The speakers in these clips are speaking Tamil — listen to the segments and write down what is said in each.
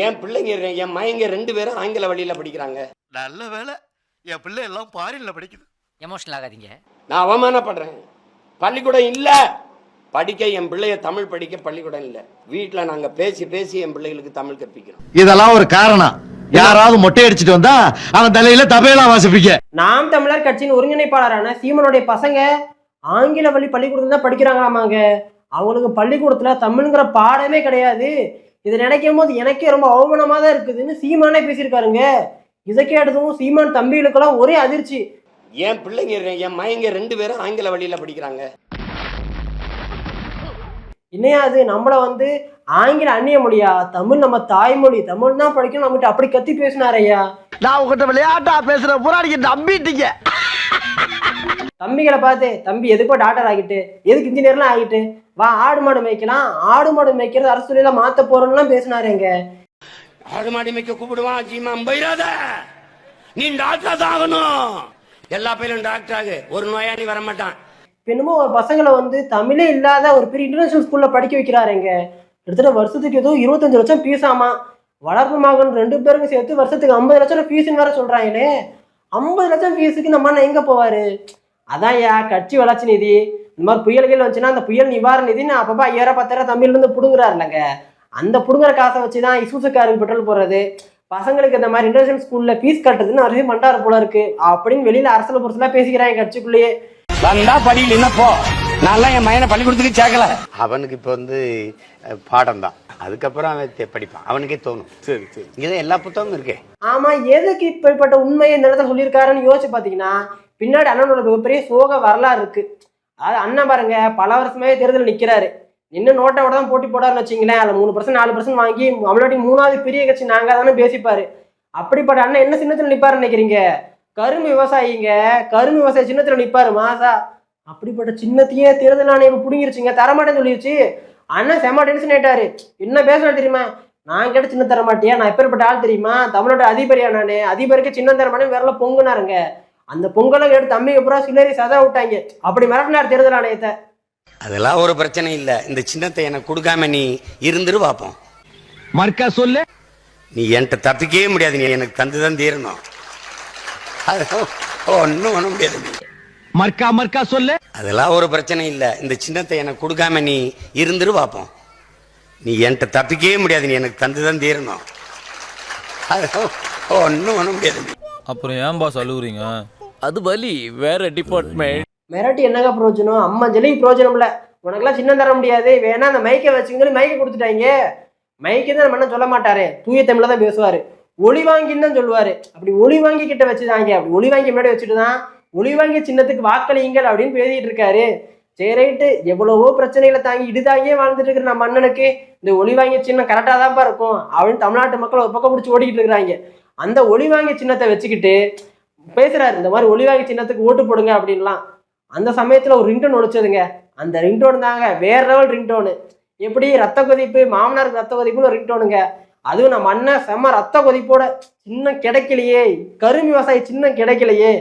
என் பிள்ளைங்க என் மயங்க ரெண்டு பேரும் ஆங்கில வழியில படிக்கிறாங்க. நல்ல வேலை என் பிள்ளை எல்லாம் ஃபாரின்ல படிக்குது. எமோஷனல் ஆகாதீங்க. நான் அவமானப்படுறேன். பள்ளிக்கூடம் இல்ல. படிக்க என் பிள்ளைய தமிழ் படிக்க பள்ளிக்கூடம் இல்ல. வீட்டுல நாங்க பேசி பேசி என் பிள்ளைகளுக்கு தமிழ் கற்பிக்கிறோம். இதெல்லாம் ஒரு காரணம். யாராவது மொட்டை அடிச்சிட்டு வந்தா அவன் தலையில தபையெல்லாம் வாசிப்பீங்க நாம் தமிழர் கட்சியின் ஒருங்கிணைப்பாளரான சீமனுடைய பசங்க ஆங்கில வழி பள்ளிக்கூடத்துல தான் படிக்கிறாங்களாமாங்க. அவங்களுக்கு பள்ளிக்கூடத்துல தமிழ்ங்கிற பாடமே கிடையாது. இதை நினைக்கும் போது எனக்கே ரொம்ப அவமானமா தான் இருக்குதுன்னு சீமானே பேசியிருக்காருங்க. இதை கேட்டதும் சீமான் தம்பிகளுக்கெல்லாம் ஒரே அதிர்ச்சி. என் பிள்ளைங்க என் மயங்க ரெண்டு பேரும் ஆங்கில வழியில படிக்கிறாங்க. என்னையா அது? நம்மள வந்து ஆங்கில அந்நிய மொழியா? தமிழ் நம்ம தாய்மொழி. தமிழ் தான் படிக்கணும். நம்மகிட்ட அப்படி கத்தி பேசினார் ஐயா. நான் உங்ககிட்ட விளையாட்டா பேசுற புறாடிக்கு நம்பிட்டீங்க தம்பிகளை பார்த்து தம்பி எதுக்கோ டாக்டர் ஆகிட்டு? எதுக்கு இன்ஜினியர்லாம் ஆகிட்டு? வா ஆடு மாடு மேய்க்கலாம். ஆடு மாடு மேய்க்கிறது அரசு தொழில மாத்த போறோம்லாம் பேசினாருங்க ஆடு மாடி மேய்க்க கூப்பிடுவான் சீமா போயிடாத நீ டாக்டர் தான் ஆகணும். எல்லா பேரும் டாக்டர் ஆகு. ஒரு நோயாளி வர மாட்டான் இப்ப என்னமோ ஒரு பசங்களை வந்து தமிழே இல்லாத ஒரு பெரிய இன்டர்நேஷனல் ஸ்கூல்ல படிக்க வைக்கிறாருங்க கிட்டத்தட்ட வருஷத்துக்கு ஏதோ இருபத்தஞ்சு லட்சம் ஃபீஸ் ஆமா. வளர்ப்பு மகன் ரெண்டு பேருக்கும் சேர்த்து வருஷத்துக்கு ஐம்பது லட்சம் ஃபீஸ்னு வேற சொல்றாங்களே. ஐம்பது லட்சம் ஃபீஸுக்கு நம்ம எங்க போவாரு? அதான் யா கட்சி வளர்ச்சி நிதி. இந்த மாதிரி புயல்கள் வந்துச்சுன்னா அந்த புயல் நிவாரண நிதின்னு அப்பப்போ ஐயாயிரம் பத்தாயிரம் தமிழ்ல இருந்து புடுங்குறாருலங்க. அந்த புடுங்குற காசை வச்சு தான் இசூசுக்காருக்கு பெட்ரோல் போடுறது. பசங்களுக்கு இந்த மாதிரி இன்டர்நேஷனல் ஸ்கூல்ல ஃபீஸ் கட்டுறதுன்னு அரசு பண்டாரு போல இருக்கு. அப்படின்னு வெளியில அரசியல் பொருசெல்லாம் பேசிக்கிறாங்க கட்சிக்குள்ளேயே. வந்தா படியில் என்ன போ? நான்லாம் என் மயனை பள்ளிக்கூடத்துக்கு சேர்க்கல. அவனுக்கு இப்போ வந்து பாடம் தான் அதுக்கப்புறம் அவன் படிப்பான். அவனுக்கே தோணும். சரி சரி. இங்கே எல்லா புத்தகமும் இருக்கே. ஆமா எதுக்கு இப்படிப்பட்ட உண்மையை இந்த இடத்துல சொல்லியிருக்காருன்னு யோசிச்சு பாத்தீங்கன்னா பின்னாடி அண்ணனோட மிகப்பெரிய சோக வரலாறு இருக்கு. அது அண்ணன் பாருங்க பல வருஷமே தேர்தல் நிக்கிறாரு. இன்னும் நோட்டோட தான் போட்டி போடாருன்னு வச்சிங்களேன் அதில் மூணு பர்சன்ட் நாலு பர்சன்ட் வாங்கி தமிழ்நாட்டின் மூணாவது பெரிய கட்சி நாங்கள் தானே பேசிப்பாரு. அப்படிப்பட்ட அண்ணன் என்ன சின்னத்தில் நிற்பாரு நினைக்கிறீங்க? கரும்பு விவசாயிங்க கரும்பு விவசாயி சின்னத்தில் நிற்பாரு மாசா. அப்படிப்பட்ட சின்னத்தையே தேர்தல் ஆணையம் பிடுங்கிருச்சுங்க தரமாட்டேன்னு சொல்லிடுச்சு அண்ணன் செம்ம டென்ஷன் ஆயிட்டாரு. என்ன பேசுறேன் தெரியுமா? நான் கேட்ட சின்ன தரமாட்டியா? நான் எப்பேற்பட்ட ஆள் தெரியுமா? தமிழோட அதிபரியா நான்? அதிபருக்கு சின்ன தர மாட்டேன் விரல பொங்குனாருங்க. அந்த பொங்கலை கேட்டு தம்பிக்கு அப்புறம் சிலரி சதா விட்டாங்க. அப்படி மிரட்டினார் தேர்தல் ஆணையத்தை. அதெல்லாம் ஒரு பிரச்சனை இல்லை. இந்த சின்னத்தை எனக்கு கொடுக்காம நீ இருந்துரு பார்ப்போம் மர்க்கா சொல்லு. நீ என்கிட்ட தப்பிக்கவே முடியாது. நீ எனக்கு தந்து தான் தீரணும். அது ஒன்றும் பண்ண முடியாது. மர்க்கா மர்க்கா சொல்லு. அதெல்லாம் ஒரு பிரச்சனை இல்லை. இந்த சின்னத்தை எனக்கு கொடுக்காம நீ இருந்துரு பார்ப்போம் நீ என்கிட்ட தப்பிக்கவே முடியாது. நீ எனக்கு தந்து தான் தீரணும். அது ஒன்றும் பண்ண முடியாது. அப்புறம் ஏன் பாஸ் அழுகுறீங்க? அது வலி வேற டிபார்ட்மெண்ட் மிரட்டி என்னங்க பிரயோஜனம்? அம்மா ஜெலிக்கு பிரயோஜனம் இல்லை உனக்கெல்லாம் சின்னம் தர முடியாது. வேணா அந்த மைக்கை வச்சுங்கன்னு மைக்கை கொடுத்துட்டாங்க மைக்கு தான் நம்ம சொல்ல மாட்டாரு? தூய தமிழில் தான் பேசுவாரு. ஒளி வாங்கின்னு தான் சொல்லுவாரு. அப்படி ஒளி வாங்கி கிட்ட வச்சுதாங்க. அப்படி ஒளி வாங்கி முன்னாடி வச்சுட்டு தான் ஒளி வாங்கி சின்னத்துக்கு வாக்களியுங்கள் அப்படின்னு பேசிட்டு இருக்காரு. சரி ரைட்டு. எவ்வளவோ பிரச்சனைகளை தாங்கி இடுதாங்கியே வாழ்ந்துட்டு இருக்கிற நம்ம அண்ணனுக்கு இந்த ஒளி வாங்கி சின்னம் கரெக்டாக தான்ப்பா இருக்கும் அப்படின்னு தமிழ்நாட்டு மக்கள் ஒரு பக்கம் பிடிச்சி ஓடிக்கிட்டு இருக்கிறாங்க. அந்த ஒளி வாங்கி சின்னத்தை வச்சுக்கிட்டு பேசுறாரு இந்த மாதிரி ஒளி வாங்கி சின்னத்துக்கு ஓட்டு போடுங்க அப்படின்லாம். அந்த சமயத்துல ஒரு ரிங்டோன் ஒழிச்சதுங்க. அந்த ரிங்டோன் தாங்க வேற லெவல் ரிங்டோனு. எப்படி ரத்த கொதிப்பு மாமனாருக்கு ரத்த கொதிப்புன்னு ஒரு ரிங்டோனுங்க. அதுவும் நம்ம அண்ணன் செம்ம ரத்த கொதிப்போட சின்ன கிடைக்கலையே. கரும்பு விவசாயி சின்ன கிடைக்கலையே.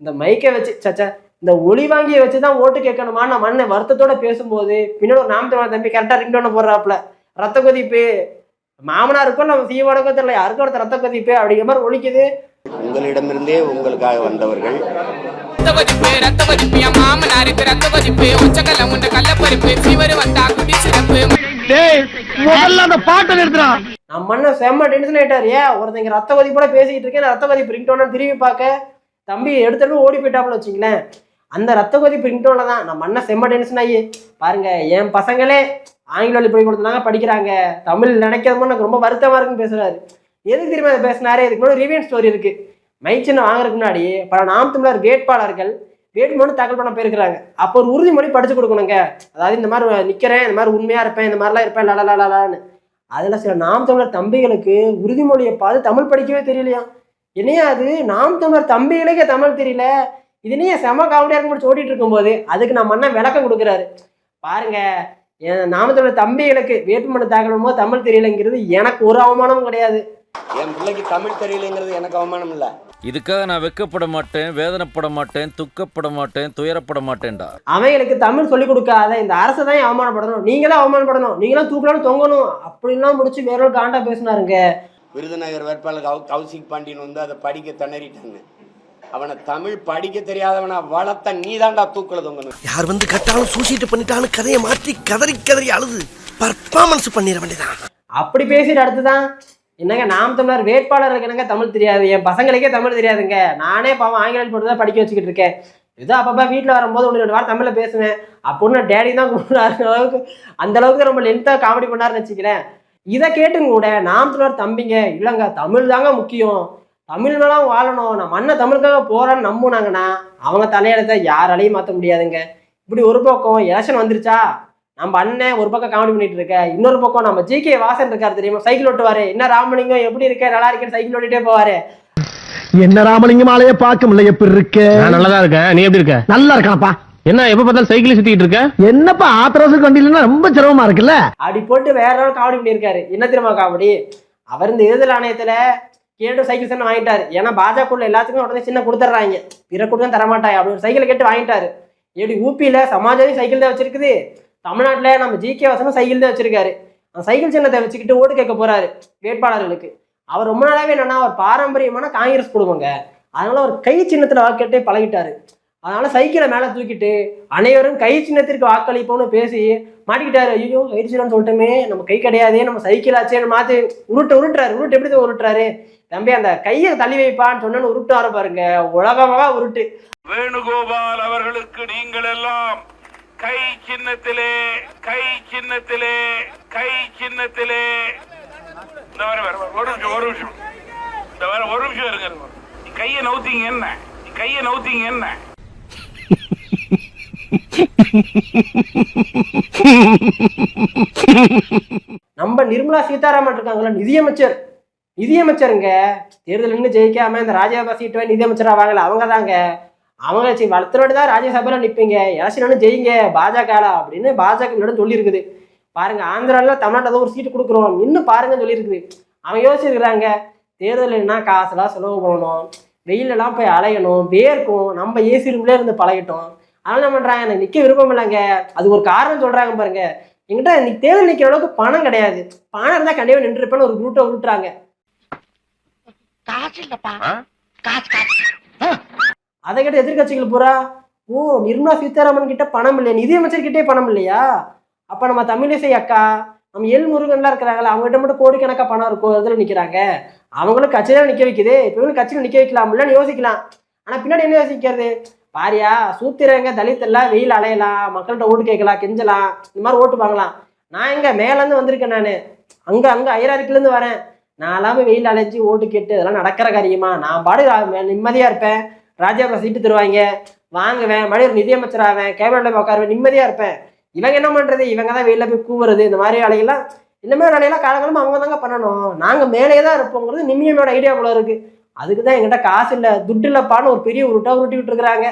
இந்த மைக்கை வச்சு சச்சா இந்த ஒளி வாங்கியை வச்சு தான் ஓட்டு கேட்கணுமா? நம்ம அண்ணன் வருத்தத்தோட பேசும்போது பின்னாடி ஒரு நாமத்தோட தம்பி கரெக்டாக ரிங்டோனை போடுறாப்புல. ரத்த கொதிப்பு. மாமனாருக்கும் நம்ம சீவானுக்கும் தெரியல யாருக்கும் ஒருத்தர் ரத்த கொதிப்பு அப்படிங்கிற மாதிரி ஒழிக்குது. உங்களிடமிருந்தே உங்களுக்காக வந்தவர்கள். முதல்ல அந்த பாட்டை நிறுத்துறா நம்ம அண்ணன் செம்ம டென்ஷன் ஆயிட்டாரு. ஏன் ஒருத்தங்க ரத்த கொதிப்போட பேசிக்கிட்டு இருக்கேன். நான் ரத்த திரும்பி பார்க்க தம்பி எடுத்துட்டு ஓடி போயிட்டாப்புல வச்சுங்களேன் அந்த ரத்த கொதிப்பு ரிங்டோன்ல தான் நம்ம அண்ணன் செம்ம டென்ஷன் ஆகி பாருங்க என் பசங்களே ஆங்கில வழி பள்ளிக்கூடத்துல படிக்கிறாங்க. தமிழ் நினைக்கிறது எனக்கு ரொம்ப வருத்தமா இருக்குன்னு பேசுறாரு. எதுக்கு திரும்ப அதை பேசினாரு? இதுக்கு முன்னாடி ரிவியன் ஸ்டோரி இருக்கு. மைக் வாங்குறதுக்கு முன்னாடி பல நாம் தமிழர் வேட்பாளர்கள் வேட்புமனு தாக்கல் பண்ண போயிருக்கிறாங்க. அப்போ ஒரு உறுதிமொழி படிச்சு கொடுக்கணுங்க. அதாவது இந்த மாதிரி நிக்கிறேன் இந்த மாதிரி உண்மையா இருப்பேன் இந்த மாதிரிலாம் இருப்பேன் லலலாலான்னு அதுல சில நாம் தமிழர் தம்பிகளுக்கு உறுதிமொழியை பார்த்து தமிழ் படிக்கவே தெரியலையா? என்னையா அது? நாம் தமிழர் தம்பிகளுக்கே தமிழ் தெரியல. இதுனையே செம காமெடியாக முடிச்சு ஓட்டிட்டு இருக்கும்போது அதுக்கு நம்ம அண்ணன் விளக்கம் கொடுக்குறாரு. பாருங்க என் நாம தமிழர் தம்பிகளுக்கு வேட்புமனு தாக்கல் பண்ணும்போது தமிழ் தெரியலைங்கிறது எனக்கு ஒரு அவமானமும் கிடையாது. என் பிள்ளைக்கு தமிழ் தெரியலைங்கிறது எனக்கு அவமானம் இல்லை. இதுக்காக நான் வெக்கப்பட மாட்டேன் வேதனைப்பட மாட்டேன் துக்கப்பட மாட்டேன் துயரப்பட மாட்டேன்டா. அவங்களுக்கு தமிழ் சொல்லிக் கொடுக்காத இந்த அரசை தான் அவமானப்படணும் நீங்க தான் அவமானப்படணும். நீங்களாம் தூக்கலான்னு தொங்கணும். அப்படின்லாம் முடிச்சு வேற ஒரு காண்டா பேசினாருங்க. விருதுநகர் வேட்பாளர் கௌ கௌசிக் பாண்டியன் வந்து அதை படிக்க திணறிட்டாங்க. அவனை தமிழ் படிக்க தெரியாதவனை வளர்த்த நீதான்டா தூக்கல தொங்கணும். யார் வந்து கட்டாலும் சூசிட்டு பண்ணிட்டாலும் கதையை மாற்றி கதறி கதறி அழுது பர்ஃபார்மன்ஸ் பண்ணிட வேண்டியதான் அப்படி பேசிட்டு அடுத்துதான் என்னங்க நாம் தமிழர் வேட்பாளர்களுக்கு என்னங்க தமிழ் தெரியாது? என் பசங்களுக்கே தமிழ் தெரியாதுங்க. நானே பாவம் ஆங்கிலம் போட்டு தான் படிக்க வச்சுக்கிட்டு இருக்கேன். ஏதோ அப்பப்போ வீட்டில் வரும்போது ஒன்று ரெண்டு வாரம் தமிழில் பேசுவேன். அப்படின்னு டேடி தான் கூப்பிடுறாரு அளவுக்கு அந்த அளவுக்கு நம்ம லென்த்தாக காமெடி பண்ணாருன்னு வச்சுக்கிறேன் இதை கேட்டுங்க கூட நாம் தமிழர் தம்பிங்க இல்லைங்க தமிழ் தாங்க முக்கியம். தமிழ் மேலாம் வாழணும். நான் மண்ணை தமிழுக்காக போறேன்னு நம்புனாங்கன்னா அவங்க தலையெழுத்த யாராலையும் மாற்ற முடியாதுங்க. இப்படி ஒரு பக்கம் எலெக்ஷன் வந்துருச்சா? நம்ம அண்ணன் ஒரு பக்கம் காமெடி பண்ணிட்டு இருக்க இன்னொரு பக்கம் நம்ம ஜி கே வாசன் இருக்காரு தெரியுமா? சைக்கிள் ஓட்டுவாரு. என்ன ராமலிங்கம் எப்படி இருக்க? நல்லா இருக்கேன்னு சைக்கிள் ஓட்டிட்டே போவாரு. என்ன ராமலிங்கம் ஆலைய பார்க்க முடியல எப்படி இருக்க? நல்லா தான் இருக்கேன். நீ எப்படி இருக்க? நல்லா இருக்கானப்பா. என்ன எப்ப பார்த்தாலும் சைக்கிள் சுத்திட்டு இருக்க? என்னப்பா ஆத்திரவசம் வண்டியிலன்னா ரொம்ப சிரமமா இருக்குல்ல? அப்படி போட்டு வேற ஒரு காமெடி பண்ணியிருக்காரு. என்ன தெரியுமா காமெடி அவர் இந்த தேர்தல் ஆணையத்துல கேட்டு சைக்கிள் சின்ன வாங்கிட்டாரு. ஏன்னா பாஜக எல்லாத்துக்கும் உடனே சின்ன கொடுத்துட்றாங்க பிற கொடுத்தா தரமாட்டாங்க அப்படி ஒரு சைக்கிளை கேட்டு வாங்கிட்டாரு. எப்படி ஊபியில சமாஜாதி சைக்கிள் தான் வச்சிருக்குது. தமிழ்நாட்டில் நம்ம ஜி கே வாசனும் சைக்கிள் தான் வச்சிருக்காரு. அந்த சைக்கிள் சின்னத்தை வச்சுக்கிட்டு ஓட்டு கேட்க போறாரு வேட்பாளர்களுக்கு. அவர் ரொம்ப நாளாவே என்னன்னா அவர் பாரம்பரியமான காங்கிரஸ் குடும்பங்க. அதனால அவர் கை சின்னத்துல வாக்கெட்டே பழகிட்டாரு. அதனால சைக்கிளை மேலே தூக்கிட்டு அனைவரும் கை சின்னத்திற்கு வாக்களிப்போம்னு பேசி மாட்டிக்கிட்டாரு. ஐயோ கை சின்னம் சொல்லிட்டோமே நம்ம கை கிடையாதே நம்ம சைக்கிள் ஆச்சேன்னு மாத்தி உருட்டு உருட்டுறாரு. உருட்டு எப்படி தான் உருட்டுறாரு? தம்பி அந்த கையை தள்ளி வைப்பான்னு சொன்னு உருட்டு பாருங்க. உலகமாக உருட்டு. வேணுகோபால் அவர்களுக்கு நீங்கள் எல்லாம் கை சின்னத்திலே கை சின்னத்திலே கை சின்னத்திலே. இந்த வர வர ஒரு நிமிஷம் ஒரு நிமிஷம். இந்த வர ஒரு நிமிஷம் இருங்க கையை நவுத்தீங்க என்ன? கைய கையை நவுத்தீங்க என்ன? நம்ம நிர்மலா சீதாராமன் இருக்காங்களா நிதியமைச்சர். நிதியமைச்சருங்க தேர்தல் நின்று ஜெயிக்காம இந்த ராஜ்யசபா சீட்டு வாங்கி நிதியமைச்சரா வாங்கல அவங்க தாங்க அவங்க சரி வளர்த்துனோடு தான் ராஜ்யசபால நிற்பீங்க எலெக்ஷன் ஜெயிங்க. பாஜக அப்படின்னு பாஜக முன்னாடி சொல்லியிருக்குது பாருங்க ஆந்திரால தமிழ்நாட்டில் ஒரு சீட்டு கொடுக்குறோம். இன்னும் பாருங்கன்னு சொல்லியிருக்குது அவங்க யோசிச்சிருக்கிறாங்க. தேர்தல்னா காசுலாம் செலவு பண்ணணும். வெயிலெல்லாம் போய் அலையணும். வேர்க்கும். நம்ம ஏசி ரூம்லேயே இருந்து பழகிட்டோம். அதனால என்ன பண்றாங்க? எனக்கு நிக்க விருப்பம் இல்லைங்க. அது ஒரு காரணம் சொல்றாங்க பாருங்க. என்கிட்ட நீ தேர்தல் நிக்கிற அளவுக்கு பணம் கிடையாது. பணம் இருந்தா கண்டிப்பா நின்று இருப்பேன்னு ஒரு ரூட்டை விட்டுறாங்க அதை கேட்ட எதிர்கட்சிகள் பூரா ஓ நிர்மலா சீதாராமன் கிட்ட பணம் இல்லையா? நிதியமைச்சர் கிட்டே பணம் இல்லையா? அப்ப நம்ம தமிழிசை அக்கா நம்ம எல் முருகன்லாம் இருக்கிறாங்களா அவங்ககிட்ட மட்டும் கோடிக்கணக்காக பணம் இருக்கும் இதில் நிற்கிறாங்க அவங்களும் கட்சியில நிக்க வைக்குது. இப்போ இவங்களும் கட்சியில நிக்க இல்லைன்னு யோசிக்கலாம். ஆனா பின்னாடி என்ன யோசிக்கிறது? பாரியா சூத்திரங்க தலித் எல்லாம் வெயில் அலையலாம் மக்கள்கிட்ட ஓட்டு கேட்கலாம் கெஞ்சலாம் இந்த மாதிரி ஓட்டு வாங்கலாம். நான் எங்க மேலேருந்து வந்திருக்கேன் நான்? அங்க அங்க ஐராரிக்குலேருந்து வரேன். நான் எல்லாமே வெயில் அலைஞ்சி ஓட்டு கேட்டு இதெல்லாம் நடக்கிற காரியமா? நான் பாடு நிம்மதியாக நிம்மதியா இருப்பேன். ராஜாபுரம் சீட்டு தருவாங்க. வாங்குவேன் மறுபடியும் ஒரு நிதியமைச்சர் ஆவேன். கேபினட்ல உட்காருவேன். நிம்மதியா இருப்பேன். இவங்க என்ன பண்றது? இவங்க தான் வெயில போய் கூவுறது. இந்த மாதிரி வேலையெல்லாம் இந்த மாதிரி வேலையெல்லாம் காலகாலமா அவங்க தாங்க பண்ணணும். நாங்க மேலே தான் இருப்போங்கிறது நிம்மியமோட ஐடியா போல இருக்கு. அதுக்கு தான் எங்கிட்ட காசு இல்லை துட்டு இல்லப்பான்னு ஒரு பெரிய உருட்டா உருட்டி விட்டுருக்காங்க